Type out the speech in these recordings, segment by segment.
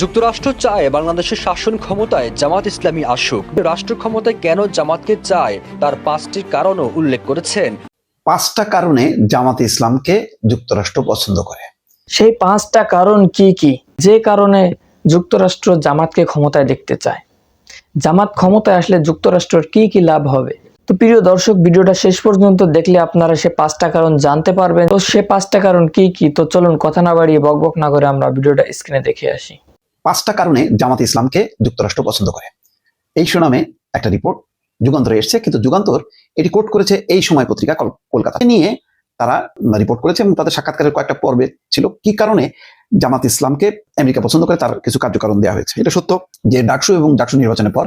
যুক্তরাষ্ট্র চায় বাংলাদেশের শাসন ক্ষমতায় জামাত ইসলামী আসুক। রাষ্ট্র ক্ষমতায় কেন জামাতকে চায় তার পাঁচটি কারণও উল্লেখ করেছেন। পাঁচটা কারণে জামাত ইসলামকে যুক্তরাষ্ট্র পছন্দ করে। সেই পাঁচটা কারণ কি কি? যে কারণে যুক্তরাষ্ট্র জামাতকে ক্ষমতায় দেখতে চায়। জামাত ক্ষমতায় আসলে যুক্তরাষ্ট্রের কি কি লাভ হবে? তো প্রিয় দর্শক ভিডিওটা শেষ পর্যন্ত দেখলে আপনারা সে পাঁচটা কারণ জানতে পারবেন। তো সে পাঁচটা কারণ কি কি? তো চলুন কথা না বাড়িয়ে বকবক না করে আমরা ভিডিওটা স্ক্রিনে দেখে আসি। পাঁচটা কারণে জামাতে ইসলামকে যুক্তরাষ্ট্র পছন্দ করে। এই সুনামে একটা রিপোর্ট যুগান্তরে এসছে, কিন্তু যুগান্তর এটি কোট করেছে এই সময় পত্রিকা কলকাতা নিয়ে তারা রিপোর্ট করেছে এবং তাদের সাক্ষাৎকারের কয়েকটা পর্বে ছিল। কি কারণে জামাত ইসলামকে আমেরিকা পছন্দ করে তার কিছু কার্যকারণ দেওয়া হয়েছে? এটা সত্য যে ডাকসু এবং ডাকসু নির্বাচনের পর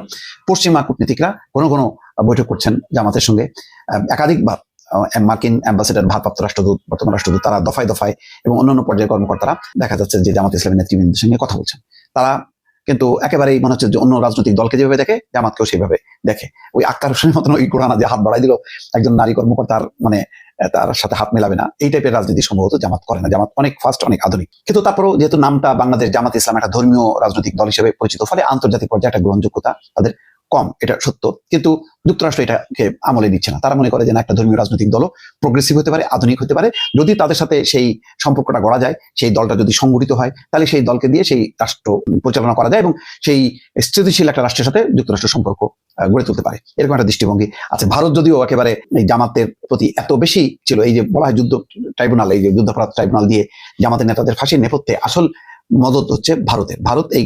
পশ্চিমা কূটনীতিকরা কোনো কোনো বৈঠক করছেন জামাতের সঙ্গে। একাধিকবার মার্কিন অ্যাম্বাসেডার, ভারপ্রাপ্ত রাষ্ট্রদূত, বর্তমান রাষ্ট্রদূত, তারা দফায় দফায় এবং অন্যান্য পর্যায়ের কর্মকর্তারা দেখা যাচ্ছে যে জামাত ইসলামের নেতৃবৃন্দের সঙ্গে কথা বলছেন। তারা কিন্তু একেবারেই মনে হচ্ছে যে অন্য রাজনৈতিক দলকে যেভাবে দেখে, জামাতকেও সেভাবে দেখে। ওই আক্তার হোসেনের মতন ওই কোরআনা যে হাত বাড়াই দিল, একজন নারী কর্মকর্তার মানে তার সাথে হাত মেলাবে না। এই টাইপের রাজনীতি সম্ভবত জামাত করে না। জামাত অনেক ফাস্ট অনেক আধুনিক। কিন্তু তারপরেও যেহেতু নামটা বাংলাদেশ জামাত ইসলাম একটা ধর্মীয় রাজনৈতিক দল হিসেবে পরিচিত, ফলে আন্তর্জাতিক পর্যায়ে একটা গ্রহণযোগ্যতা তাদের কম, এটা সত্য। কিন্তু যুক্তরাষ্ট্র এটাকে আমলে নিচ্ছে না। তারা মনে করে যে না, একটা ধর্মীয় রাজনৈতিক দলও প্রোগ্রেসিভ হতে পারে, আধুনিক হতে পারে। যদি তাদের সাথে সেই সম্পর্কটা গড়া যায়, সেই দলটা যদি সংগঠিত হয়, তাহলে সেই দলকে দিয়ে সেই রাষ্ট্র পরিচালনা করা যায় এবং সেই স্থিতিশীল একটা রাষ্ট্রের সাথে যুক্তরাষ্ট্র সম্পর্ক গড়ে তুলতে পারে। এরকম একটা দৃষ্টিভঙ্গি আছে। ভারত যদিও একেবারে এই জামাতের প্রতি এত বেশি ছিল, এই যে বলা হয় যুদ্ধ ট্রাইব্যুনাল, এই যে যুদ্ধাপরাধ ট্রাইব্যুনাল দিয়ে জামাতের নেতাদের ফাঁসির নেপথ্যে আসল মদত হচ্ছে ভারতের। ভারত এই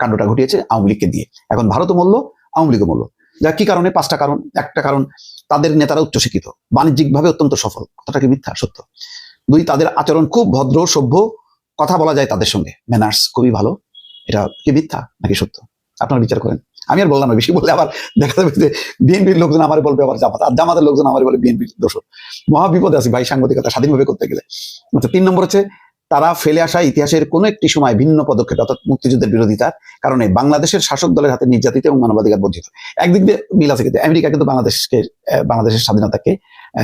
কাণ্ডটা ঘটিয়েছে আওয়ামী লীগকে দিয়ে। এখন ভারত মূল্য আওয়ামী লীগও মূল্য। যা কি কারণে? পাঁচটা কারণ। একটা কারণ, তাদের নেতারা উচ্চশিক্ষিত, বাণিজ্যিকভাবে অত্যন্ত সফল। কথাটা কি মিথ্যা? সত্য। দুই, তাদের আচরণ খুব ভদ্র, সভ্য, কথা বলা যায় তাদের সঙ্গে। ম্যানার্স খুবই ভালো। এটা কি মিথ্যা নাকি সত্য? আপনারা বিচার করেন। আমি আর বললাম না, বেশি বললে আবার দেখা যাবে যে বিএনপির লোকজন আমার বলবে, আবার জামাত আর জামাতের লোকজন আমার বলে বিএনপির দোষ মহা বিপদে আছি ভাই সাংবাদিকতা স্বাধীনভাবে করতে গেলে। আচ্ছা তিন নম্বর হচ্ছে তারা ফেলে আসা ইতিহাসের কোনো একটি সময় ভিন্ন পদক্ষেপ, অর্থাৎ মুক্তিযুদ্ধের বিরোধিতার কারণে বাংলাদেশের শাসক দলের হাতে নির্যাতিত এবং মানবাধিকার বঞ্চিত একদিক দিয়ে মিল আছে কিন্তু, আমেরিকা কিন্তু বাংলাদেশকে, বাংলাদেশের স্বাধীনতাকে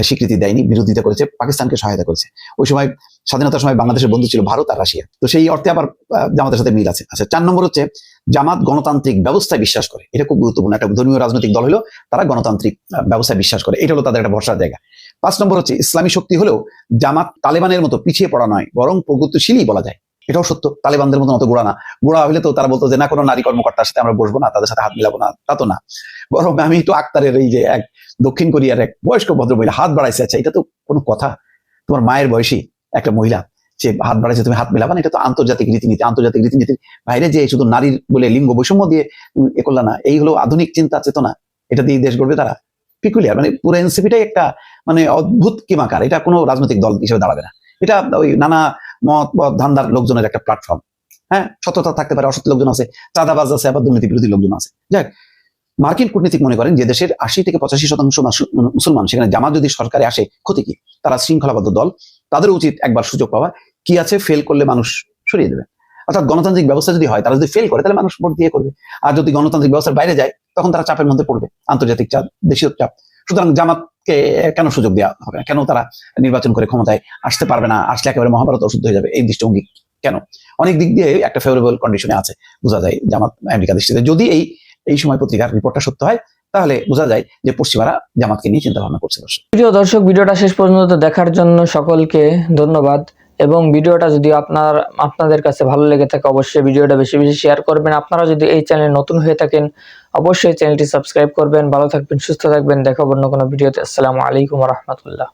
স্বীকৃতি দেয়নি, বিরোধিতা করেছে, পাকিস্তানকে সহায়তা করেছে। ওই সময় স্বাধীনতার সময় বাংলাদেশের বন্ধু ছিল ভারত আর রাশিয়া। তো সেই অর্থে আবার জামাতের সাথে মিল আছে। আচ্ছা চার নম্বর হচ্ছে জামাত গণতান্ত্রিক ব্যবস্থায় বিশ্বাস করে। এটা খুব গুরুত্বপূর্ণ। একটা ধর্মীয় রাজনৈতিক দল হলো তারা গণতান্ত্রিক ব্যবস্থায় বিশ্বাস করে। এটা হলো তাদের একটা ভরসার জায়গা। পাঁচ নম্বর হচ্ছে ইসলামী শক্তি হলেও জামাত তালেবানের মতো পিছিয়ে পড়া নয়, বরং প্রগতিশীলই বলা যায়। এটাও সত্য। তালেবানদের মতো অত গোড়া না। গোড়া হলে তো তারা বলতো যে, না, কোনো নারী কর্মকর্তার সাথে আমরা বসবো না, তাদের সাথে হাত মিলাবো না। তা তো না। বরং আমি তো আক্তারের এই যে এক দক্ষিণ কোরিয়ার এক বয়স্ক ভদ্রমহিলা হাত বাড়াইছে। আচ্ছা এটা তো কোনো কথা? তোমার মায়ের বয়সী? একটা মহিলা, সে হাত বাড়াইছে, তুমি হাত মিলাবা এটা তো আন্তর্জাতিক রীতিনীতি, আন্তর্জাতিক রীতিনীতির বাইরে যে শুধু নারীর বলে লিঙ্গ বৈষম্য দিয়ে এ করলা না, এই হলো আধুনিক চিন্তা চেতনা। এটা দিয়ে দেশ গড়বে তারা। পিকুলিয়ার মানে পুরো এনসিপিটাই একটা মানে অদ্ভুত কিমাকার। এটা কোনো রাজনৈতিক দল হিসেবে দাঁড়াবে না। এটা ওই নানা মত ধান্দার লোকজনের একটা প্ল্যাটফর্ম হ্যাঁ? সততা থাকতে পারে, অসৎ লোকজন আছে, চাঁদাবাজ আছে, আবার দুর্নীতি বিরোধী লোকজন আছে। যাক, মার্কিন কূটনীতিক মনে করেন যে দেশের আশি থেকে পঁচাশি শতাংশ মুসলমান, সেখানে জামাত যদি সরকারে আসে, ক্ষতি কি? তারা শৃঙ্খলাবদ্ধ দল তাদের উচিত একবার সুযোগ পাওয়া। কি আছে? ফেল করলে মানুষ সরিয়ে দেবে। অর্থাৎ গণতান্ত্রিক ব্যবস্থা যদি হয়, তারা যদি ফেল করে, তাহলে মানুষ ভোট দিয়ে করবে। আর যদি গণতান্ত্রিক ব্যবস্থার বাইরে যায়, তখন তারা চাপের মধ্যে পড়বে। আন্তর্জাতিক চাপ, দেশীয় চাপ। সুতরাং জামাতকে কেন সুযোগ দেওয়া হবে? কেন তারা নির্বাচন করে ক্ষমতায় আসতে পারবে না? আসলে একেবারে মহাভারত অশুদ্ধ হয়ে যাবে। এই দৃষ্টিভঙ্গি কেন? অনেক দিক দিয়ে একটা ফেভারেবল কন্ডিশনে আছে। বোঝা যায় জামাত আমেরিকা দৃষ্টিতে। যদি এই এই সময় পত্রিকার রিপোর্টটা সত্য হয় তাহলে বোঝা যায় যে পশ্চিমারা জামাতকে নিয়ে চিন্তা ভাবনা করছে প্রিয় দর্শক, ভিডিওটা শেষ পর্যন্ত দেখার জন্য সকলকে ধন্যবাদ। এবং ভিডিওটা যদি আপনার, আপনাদের কাছে ভালো লেগে থাকে, অবশ্যই ভিডিওটা বেশি বেশি শেয়ার করবেন। আপনারা যদি এই চ্যানেল নতুন হয়ে থাকেন, অবশ্যই চ্যানেলটি সাবস্ক্রাইব করবেন। ভালো থাকবেন, সুস্থ থাকবেন। দেখাবো অন্য কোনো ভিডিওতে। আসসালামু আলাইকুম রহমতুল্লাহ।